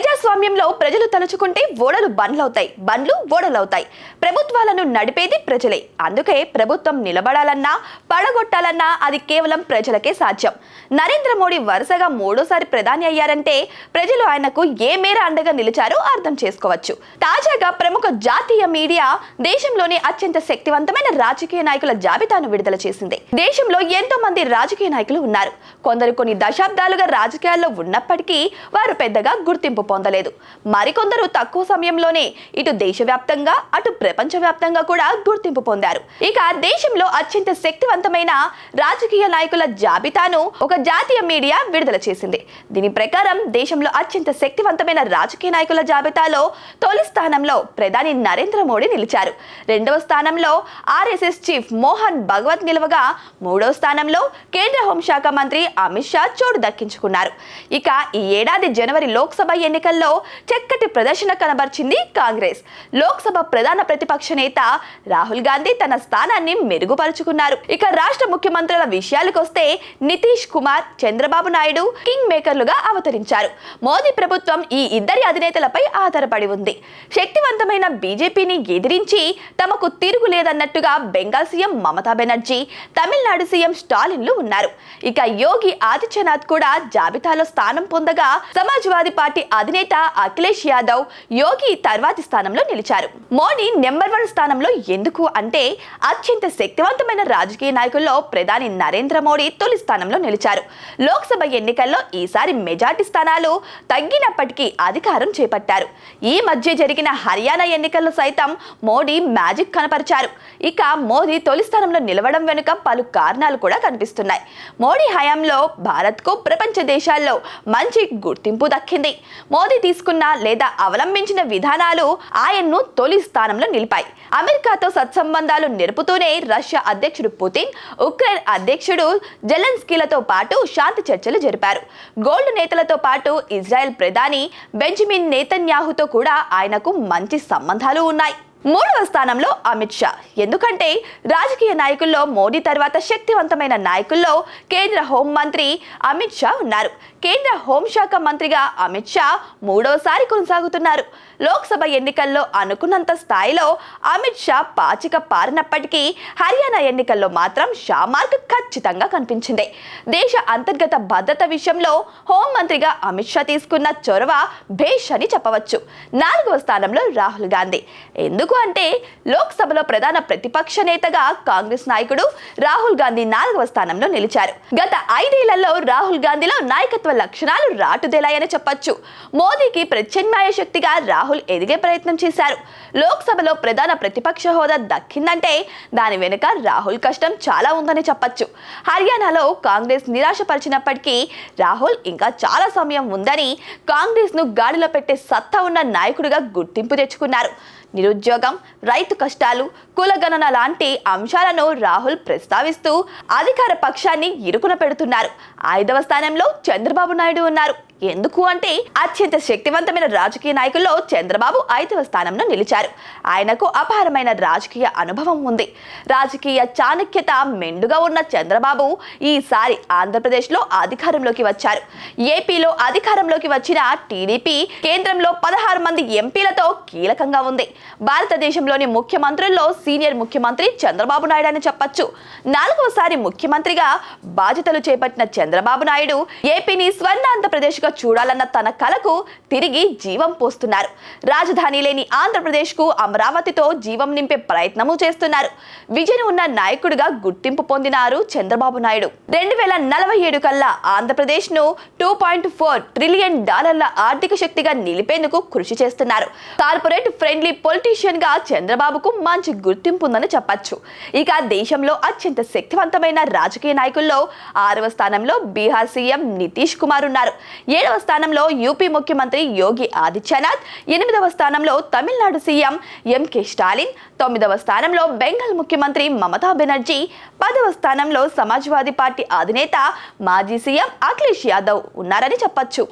did ప్రజాస్వామ్యంలో ప్రజలు తలుచుకుంటే ఓడలు బండ్లవుతాయి. బండ్లు ఓడలవుతాయి. ప్రభుత్వాలను నడిపేది ప్రజలే. అందుకే ప్రభుత్వం నిలబడాలన్నా పడగొట్టాలన్నా అది కేవలం ప్రజలకే సాధ్యం. నరేంద్ర మోడీ వరుసగా మూడోసారి ప్రధాని అయ్యారంటే ప్రజలు ఆయనకు ఏ మేర అండగా నిలిచారో అర్థం చేసుకోవచ్చు. తాజాగా ప్రముఖ జాతీయ మీడియా దేశంలోని అత్యంత శక్తివంతమైన రాజకీయ నాయకుల జాబితాను విడుదల చేసింది. దేశంలో ఎంతో మంది రాజకీయ నాయకులు ఉన్నారు. కొందరు కొన్ని దశాబ్దాలుగా రాజకీయాల్లో ఉన్నప్పటికీ వారు పెద్దగా గుర్తింపు పొందారు పొందలేదు. మరికొందరు తక్కువ సమయంలోనే ఇటు దేశవ్యాప్తంగా అటు ప్రపంచవ్యాప్తంగా కూడా గుర్తింపు పొందారు. ఇక దేశంలో అత్యంత శక్తివంతమైన రాజకీయ నాయకుల జాబితాను ఒక జాతీయ మీడియా విడుదల చేసింది. దీని ప్రకారం దేశంలో అత్యంత శక్తివంతమైన రాజకీయ నాయకుల జాబితాలో తొలి స్థానంలో ప్రధాని నరేంద్ర మోడీ నిలిచారు. రెండవ స్థానంలో ఆర్ఎస్ఎస్ చీఫ్ మోహన్ భగవత్ నిలవగా మూడవ స్థానంలో కేంద్ర హోంశాఖ మంత్రి అమిత్ షా చోటు దక్కించుకున్నారు. ఇక ఈ ఏడాది జనవరి లోక్సభ ఎన్నికల్లో చక్కటి ప్రదర్శన కనబర్చింది కాంగ్రెస్. లోక్సభ ప్రధాన ప్రతిపక్ష నేత రాహుల్ గాంధీ తన స్థానాన్ని మెరుగుపరుచుకున్నారు. ఇక రాష్ట్ర ముఖ్యమంత్రుల విషయాలకొస్తే నితీష్ కుమార్ చంద్రబాబు నాయుడు కింగ్ మేకర్లుగా అవతరించారు. మోదీ ప్రభుత్వం ఈ ఇద్దరి అధినేతలపై ఆధారపడి ఉంది. శక్తివంతమైన బీజేపీని ఎదిరించి తమకు తిరుగులేదన్నట్టుగా బెంగాల్ సీఎం మమతా బెనర్జీ తమిళనాడు సీఎం స్టాలిన్లు ఉన్నారు. ఇక యోగి ఆదిత్యనాథ్ కూడా జాబితాలో స్థానం పొందగా సమాజ్వాదీ పార్టీ అధినేత అఖిలేష్ యాదవ్ యోగి తర్వాతి స్థానంలో నిలిచారు. మోడీ నెంబర్ వన్ స్థానంలో ఎందుకు అంటే అత్యంత శక్తివంతమైన రాజకీయ నాయకుల్లో ప్రధాని నరేంద్ర మోడీ తొలి స్థానంలో నిలిచారు. లోక్సభ ఎన్నికల్లో ఈసారి మెజార్టీ స్థానాలు తగ్గినప్పటికీ అధికారం చేపట్టారు. ఈ మధ్య జరిగిన హర్యానా ఎన్నికల్లో సైతం మోడీ మ్యాజిక్ కనపరిచారు. ఇక మోదీ తొలి స్థానంలో నిలవడం వెనుక పలు కారణాలు కూడా కనిపిస్తున్నాయి. మోడీ హయాంలో భారత్కు ప్రపంచ దేశాల్లో మంచి గుర్తింపు దక్కింది. మోదీ తీసుకున్న లేదా అవలంబించిన విధానాలు ఆయన్ను తొలి స్థానంలో నిలిపాయి. అమెరికాతో సత్సంబంధాలు నిలుపుతూనే రష్యా అధ్యక్షుడు పుతిన్ ఉక్రెయిన్ అధ్యక్షుడు జెలెన్స్కీలతో పాటు శాంతి చర్చలు జరిపారు. గోల్డ్ నేతలతో పాటు ఇజ్రాయెల్ ప్రధాని బెంజమిన్ నేతన్యాహుతో కూడా ఆయనకు మంచి సంబంధాలు ఉన్నాయి. మూడవ స్థానంలో అమిత్ షా. ఎందుకంటే రాజకీయ నాయకుల్లో మోడీ తర్వాత శక్తివంతమైన నాయకుల్లో కేంద్ర హోంమంత్రి అమిత్ షా ఉన్నారు. కేంద్ర హోంశాఖ మంత్రిగా అమిత్ షా మూడవసారి కొనసాగుతున్నారు. లోక్సభ ఎన్నికల్లో అనుకున్నంత స్థాయిలో అమిత్ షా పాచిక పారినప్పటికీ హర్యానా ఎన్నికల్లో మాత్రం షా మార్క్ ఖచ్చితంగా కనిపించింది. దేశ అంతర్గత భద్రత విషయంలో హోంమంత్రిగా అమిత్ షా తీసుకున్న చొరవ భేష్ అని చెప్పవచ్చు. నాలుగవ స్థానంలో రాహుల్ గాంధీ. ఎందుకు అంటే లోక్సభలో ప్రధాన ప్రతిపక్ష నేతగా కాంగ్రెస్ నాయకుడు రాహుల్ గాంధీ నాలుగవ స్థానంలో నిలిచారు. గత ఐదేళ్ళలో రాహుల్ గాంధీలో నాయకత్వ లక్షణాలు రాటుదేలాయని చెప్పొచ్చు. మోదీకి ప్రత్యామ్నాయ శక్తిగా రాహుల్ ఎదిగే ప్రయత్నం చేశారు. లోక్సభలో ప్రధాన ప్రతిపక్ష హోదా దక్కిందంటే దాని వెనుక రాహుల్ కష్టం చాలా ఉందని చెప్పొచ్చు. హర్యానాలో కాంగ్రెస్ నిరాశపరిచినప్పటికీ రాహుల్ ఇంకా చాలా సమయం ఉందని కాంగ్రెస్ను గాడిలో పెట్టే సత్తా ఉన్న నాయకుడిగా గుర్తింపు తెచ్చుకున్నారు. నిరుద్యోగం రైతు కష్టాలు కులగణన లాంటి అంశాలను రాహుల్ ప్రస్తావిస్తూ అధికార పక్షాన్ని ఇరుకున పెడుతున్నారు. ఐదవ స్థానంలో చంద్రబాబు నాయుడు ఉన్నారు. ఎందుకు అంటే అత్యంత శక్తివంతమైన రాజకీయ నాయకుల్లో చంద్రబాబు ఐదవ స్థానంలో నిలిచారు. ఆయనకు అపారమైన రాజకీయ అనుభవం ఉంది. రాజకీయ చాణక్యత మెండుగా ఉన్న చంద్రబాబు ఈసారి ఆంధ్రప్రదేశ్లో అధికారంలోకి వచ్చారు. ఏపీలో అధికారంలోకి వచ్చిన టీడీపీ కేంద్రంలో పదహారు మంది ఎంపీలతో కీలకంగా ఉంది. భారతదేశంలోని ముఖ్యమంత్రుల్లో సీనియర్ ముఖ్యమంత్రి చంద్రబాబు నాయుడు అని చెప్పొచ్చు. నాలుగవసారి ముఖ్యమంత్రిగా బాధ్యతలు చేపట్టిన చంద్రబాబు నాయుడు ఏపీని స్వర్ణాంధ్రప్రదేశ్గా చూడాలన్న తన కలకు తిరిగి జీవం పోస్తున్నారు. రాజధాని లేని ఆంధ్రప్రదేశ్కు అమరావతితో జీవం నింపే ప్రయత్నము చేస్తున్నారు. విజయం ఉన్న నాయకుడిగా గుర్తింపు పొందినారు చంద్రబాబు నాయుడు. రెండు వేల నలభై ఏడు కల్లా ఆంధ్రప్రదేశ్ను టూ పాయింట్ ఫోర్ ట్రిలియన్ డాలర్ల ఆర్థిక శక్తిగా నిలిపేందుకు కృషి చేస్తున్నారు. కార్పొరేట్ ఫ్రెండ్లీ పొలిటీషియన్గా చంద్రబాబుకు మంచి గుర్తింపు ఉందని చెప్పొచ్చు. ఇక దేశంలో అత్యంత శక్తివంతమైన రాజకీయ నాయకుల్లో ఆరవ స్థానంలో బీహార్ సీఎం నితీష్ కుమార్ ఉన్నారు. ఏడవ స్థానంలో యూపీ ముఖ్యమంత్రి యోగి ఆదిత్యనాథ్ ఎనిమిదవ స్థానంలో తమిళనాడు సీఎం ఎంకే స్టాలిన్ తొమ్మిదవ స్థానంలో బెంగాల్ ముఖ్యమంత్రి మమతా బెనర్జీ పదవ స్థానంలో సమాజ్వాదీ పార్టీ అధినేత మాజీ సీఎం అఖిలేష్ యాదవ్ ఉన్నారని చెప్పొచ్చు.